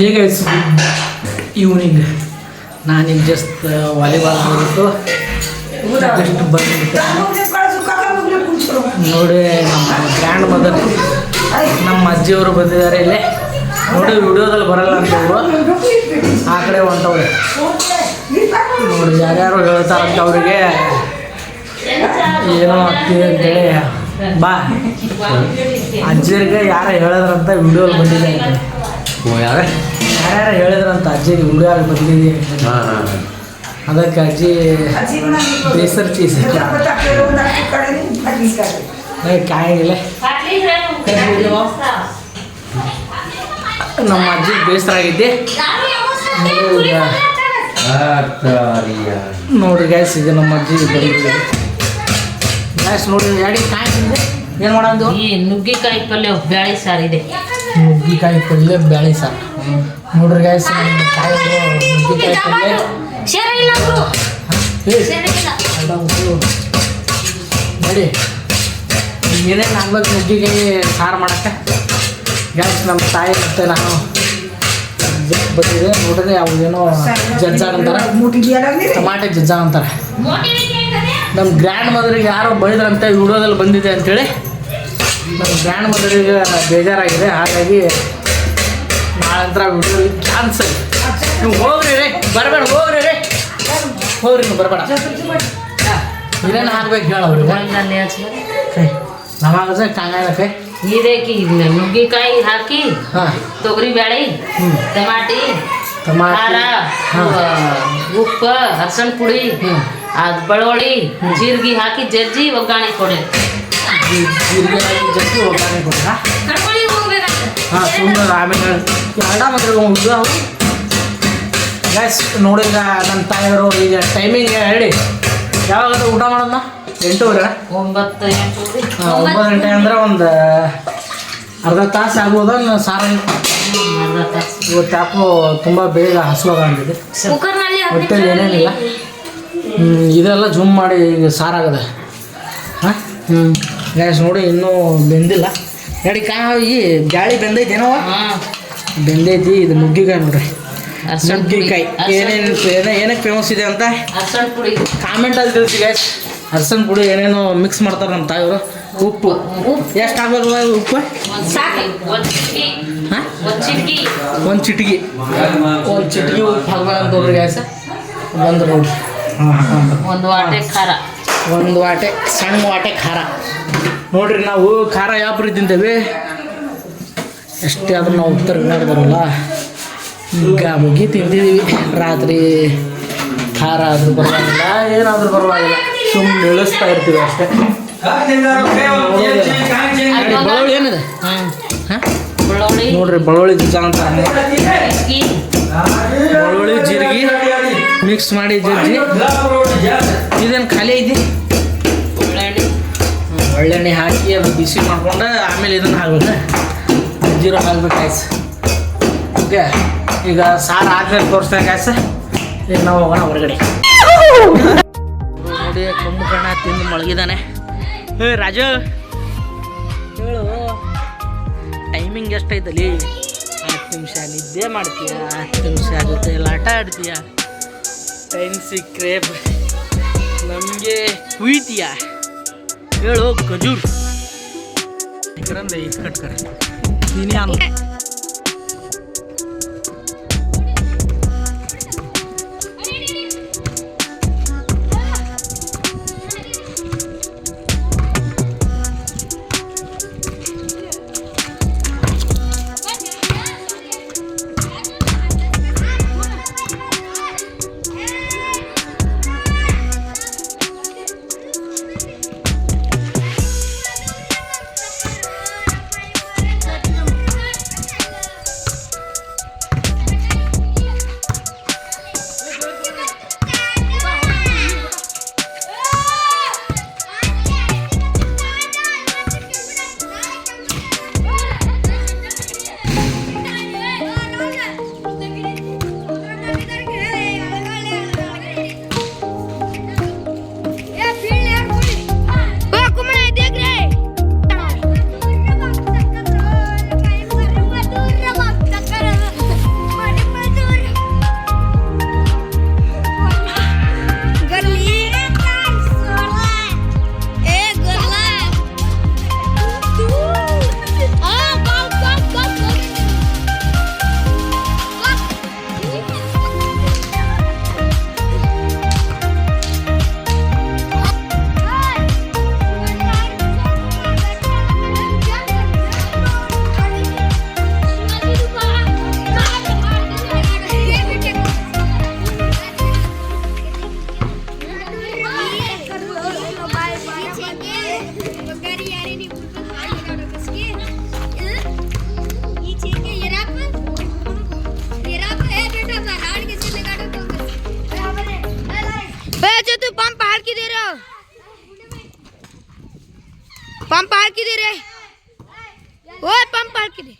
ಹೇಗೆ ಈವ್ನಿಂಗ್ ನಾನೀಗ just volleyball ಆಗಿತ್ತು ಜಸ್ಟ್ ಬಂದ್ಬಿಟ್ಟು. ನೋಡಿ ನಮ್ಮ ಗ್ರ್ಯಾಂಡ್ ಮದರ್ ನಮ್ಮ ಅಜ್ಜಿಯವರು ಬಂದಿದ್ದಾರೆ ಇಲ್ಲಿ. ನೋಡಿ ವಿಡಿಯೋದಲ್ಲಿ ಬರಲ್ಲ ಅಂತ ಇವರು ಆ ಕಡೆ ಹೊಂಟವ್ರೆ. ನೋಡಿ ಯಾರ್ಯಾರು ಹೇಳ್ತಾರಂತ ಅವರಿಗೆ. ಏನೋ ಆಗ್ತಿದೆ ಅಂತೇಳಿ ಬಾ. ಅಜ್ಜಿಯರಿಗೆ ಯಾರು ಹೇಳಿದ್ರಂತ ವಿಡಿಯೋಲಿ ಬಂದಿದೆ. ಅಂತ ಓ ಯಾರೇ? ಯಾರ್ಯಾರು ಹೇಳಿದ್ರಂತ ಅಜ್ಜಿಗೆ ವಿಡಿಯೋ ಬಂದಿದೆ ಅಂತ. ಹಾಂ ಹಾಂ ಅದಕ್ಕೆ ಅಜ್ಜಿ ಬೇಸರ್ ಚೀಸ್ ಕಾಯಿಲ್ಲ ನಮ್ಮ ಅಜ್ಜಿ ಬೇಸರ ಆಗಿದ್ದೆ. ನೋಡ್ರಿ ಗ್ಯಾಸ್ ಈಗ ನಮ್ಮ ಅಜ್ಜಿ ಬಂದಿದೆ ಗ್ಯಾಸ್ ನೋಡ್ರಿ ಯಾಡಿ ಕಾಯಿ ತಿಂದೆ ಏನು ಮಾಡೋದು? ಈ ನುಗ್ಗಿಕಾಯಿ ಪಲ್ಯ ಬ್ಯಾಳಿ ಸಾರಿದೆ ನುಗ್ಗಿಕಾಯಿ ಪಲ್ಯ ಬ್ಯಾಳಿ ಸಾರು. ನೋಡ್ರಿ ಗಾಯ್ಸ್. ನೋಡಿ ಏನೇನು ಆಗ್ಬೇಕು ನುಗ್ಗಿಕಾಯಿ ಸಾರು ಮಾಡಕ್ಕೆ ಗ್ಯಾಸ್ ನಮ್ಮ ತಾಯಿ ಮತ್ತೆ ನಾನು ಬಂದಿದೆ ನೋಡಿದ್ರೆ ಅವು ಏನೋ ಜಜ್ಜಾರ್ ಅಂತಾರೆ ಟಮಾಟೆ ಜಜ್ಜಾರ್ ಅಂತಾರೆ ನಮ್ಮ ಗ್ರ್ಯಾಂಡ್ ಮದರಿಗೆ ಯಾರೋ ಬೈದ್ರಂತೆ ವಿಡಿಯೋದಲ್ಲಿ ಬಂದಿದೆ ಅಂತೇಳಿ ನಮ್ಮ ಗ್ರ್ಯಾಂಡ್ ಮದರಿಗೆ ಬೇಜಾರಾಗಿದೆ ಹಾಗಾಗಿ ನಾಳಂತರ ವಿಡಿಯೋ ಕ್ಯಾನ್ಸಲ್ ನೀವು ಹೋಗ್ರಿ ರೀ ಬರಬೇಡ ಹೋಗ್ರಿ ರೀ. ಹೋಗ್ರಿ ನೀವು ಬರಬೇಡ. ಏನೇನು ಹಾಕ್ಬೇಕು ಹೇಳ ಅವ್ರಿಗೆ. ಒಂದಲ್ಲಿ ಹಚ್ಬೇಕು. ಕೈ ನಮಾಗ ಕಾಂಗಾಯ ಕೈ ಇದಕ್ಕೆ ಇದನ್ನ ನುಗ್ಗಿಕಾಯಿ ಹಾಕಿ ಹಾಂ. ತೊಗರಿ ಬ್ಯಾಳಿ ಹ್ಞೂ ಟಮಾಟಿ ಖಾರ ಟಮಾಟ ಹಾಂ ಉಪ್ಪು ಅರ್ಶಿಣ ಪುಡಿ ಹ್ಮ್. ಅದ್ ಬೆಳ್ಳುಳ್ಳಿ ಜೀರಿಗೆ ಹಾಕಿ ಜಜ್ಜಿ ಒಗ್ಗರಣೆ ಕೊಡಿ ಜೀರಿಗೆ ಹಾಕಿ ಜಗ್ಗಿ ಒಗ್ಗರಣೆ ಕೊಡ್ರಾ ಹಾಂ ಸುಮ್ಮನೆ ಆಮೇಲೆ ಎರಡ ಮಾತ್ರ ಹುಡುಗ ಅವರು ಗ್ಯಾಸ್ ನೋಡಿದ ನನ್ನ ತಾಯಿಯವರು ಈಗ ಟೈಮಿಂಗ್ ಹೇಳಿ. ಯಾವಾಗ ಊಟ ಮಾಡೋಣ ಎಂಟೂವರೆ ಒಂಬತ್ತು ಒಂಬತ್ತು ಗಂಟೆ ಅಂದ್ರೆ ಒಂದು ಅರ್ಧ ತಾಸು ಆಗ್ಬೋದ ಸಾರ ಅರ್ಧ ತಾಸು. ಇವತ್ತು ಯಾಕೋ ತುಂಬ ಬೇಗ ಹಸುವಾಗಿದೆ ಹೊಟ್ಟೆಲಿ ಏನೇನಿಲ್ಲ? ಇದೆಲ್ಲ ಜೂಮ್ ಮಾಡಿ ಈಗ ಸಾರಾಗದೆ. ಹಾಂ ಹ್ಞೂ ಗ್ಯಾಸ್ ನೋಡಿ ಇನ್ನೂ ಬೆಂದಿಲ್ಲ. ನಡಿ ಕಾ ಈ ಗಾಳಿ ಬೆಂದೈತೇನವ ಹಾಂ. ಬೆಂದೈತಿ ಇದು ನುಗ್ಗಿಕಾಯಿ ನೋಡ್ರಿ. ನುಗ್ಗಿಕಾಯಿ. ಏನೇನು ಏನೇ ಏನಕ್ಕೆ ಫೇಮಸ್ ಇದೆ ಅಂತ? ಅರ್ಸನ್ ಪುಡಿ. ಕಾಮೆಂಟಲ್ಲಿ ತಿಳಿಸಿ ಗೈಸ್ ಅರ್ಸನ್ ಪುಡಿ ಏನೇನೋ ಮಿಕ್ಸ್ ಮಾಡ್ತಾರೆ ನಮ್ಮ ತಾಯಿಯವರು. ಉಪ್ಪು. ಉಪ್ಪು. ಎಷ್ಟು ಹಾಕ್ಬೇಕು ಉಪ್ಪು? ಒಂದು ಚಿಟಕಿ. ಚಿಟಕಿ. ಚಿಟಿಗೆ ಒಂದು ಚಿಟಿಗೆ ಉಪ್ಪು ಹಾಕ್ಬೇಕಂತ ನೋಡ್ರಿ ಗ್ಯಾಸ್ ಬಂದು ನೋಡ್ರಿ. ಒಂದು ವಾಟೆ ಖಾರ. ಒಂದು ವಾಟೆ ಸಣ್ಣ ವಾಟೆ ಖಾರ. ನೋಡ್ರಿ ನಾವು ಖಾರ ಯಾವ ರೀತಿ ತಿಂತೇವೆ? ಎಷ್ಟೇ ಆದ್ರೂ ನಾವು ಉತ್ತರ ಕನ್ನಡದವರಲ್ಲ ಈಗ ಮುಗಿ ತಿಂತಿದ್ದೀವಿ ರಾತ್ರಿ ಖಾರ ಆದರೂ ಪರವಾಗಿಲ್ಲ ಏನಾದರೂ ಪರವಾಗಿಲ್ಲ. ಸುಮ್ಮನೆ ಇಳಿಸ್ತಾ ಇರ್ತೀವಿ ಅಷ್ಟೇ. ಬೆಳ್ಳುಳ್ಳಿ ಏನಿದೆ? ಹಾಂ? ಹಾಂ ನೋಡ್ರಿ ಬೆಳ್ಳುಳ್ಳಿ ಜಜ್ಜ ಅಂತ. ಬೆಳ್ಳುಳ್ಳಿ ಜೀರಿಗೆ. ಮಿಕ್ಸ್ ಮಾಡಿ ಜಜ್ಜಿ ಇದೇನು ಖಾಲಿ ಐತಿ? ಒಳ್ಳೆಣ್ಣೆ. ಒಳ್ಳೆಣ್ಣೆ ಹಾಕಿ ಅದು ಬಿಸಿ ಮಾಡ್ಕೊಂಡು ಆಮೇಲೆ ಇದನ್ನು ಹಾಕ್ಬೇಕು. ಜೀರೋ ಹಾಕ್ಬೇಕು ಕಾಯ್ಸ ಓಕೆ ಈಗ ಸಾರು ಆದ್ಮೇಲೆ ತೋರಿಸ್ತಾ ಕಾಯ್ಸ ಈಗ ನಾವು ಹೋಗೋಣ ಹೊರಗಡೆ. ನೋಡಿ ಕಮ್ಮು ಕಣ್ಣ ತಿಂದು ಮಳಗಿದಾನೆ ಹೇ ರಾಜು. ಹೇಳು. ಟೈಮಿಂಗ್ ಎಷ್ಟೈತಲ್ಲಿ? ಹತ್ತು ನಿಮಿಷ ನಿದ್ದೆ ಮಾಡ್ತೀಯ? ಹತ್ತು ನಿಮಿಷ ಜೊತೆ ಎಲ್ಲ ಆಟ ಆಡ್ತೀಯ? ಟೈಮ್ ಸಿಕ್ಕರೆ ನಮಗೆ ಕುಯ್ತೀಯ? ಹೇಳು ಖಜೂರ್ ಕಟ್ಕರ. ನೀನು ನೀನೇ पंप आर दे रे। ओए पंप आर दे।